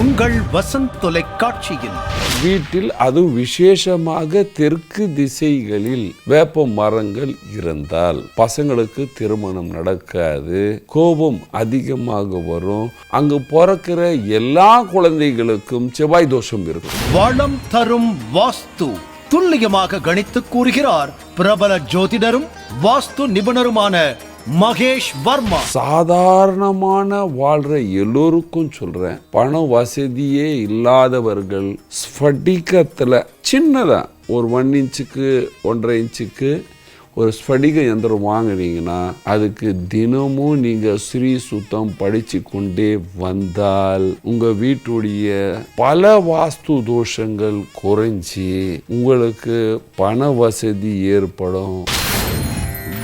உங்கள் வசந்த் தொலைக்காட்சியில். வீட்டில் அதுவும் விசேஷமாக தெற்கு திசைகளில் வேப்ப மரங்கள் இருந்தால் பசங்களுக்கு திருமணம் நடக்காது கோபம் அதிகமாக வரும். அங்கு பிறக்கிற எல்லா குழந்தைகளுக்கும் செவ்வாய் தோஷம் இருக்கும். வளம் தரும் வாஸ்து துல்லியமாக கணித்து கூறுகிறார் பிரபல ஜோதிடரும் வாஸ்து நிபுணருமான மகேஷ் வர்மா. சாதாரணமான வாழ்ற எல்லோருக்கும் சொல்றேன். பண வசதியே இல்லாதவர்கள் ஸ்படிகத்துல சின்னதா ஒரு ஒன் இன்ச்சுக்கு ஒன்றரை இன்ச்சுக்கு ஒரு ஸ்படிக எந்திரம் வாங்குனீங்கன்னா அதுக்கு தினமும் நீங்க ஸ்ரீ சுத்தம் படிச்சு கொண்டே வந்தால் உங்க வீட்டுடைய பல வாஸ்து தோஷங்கள் குறைஞ்சி உங்களுக்கு பண வசதி ஏற்படும்.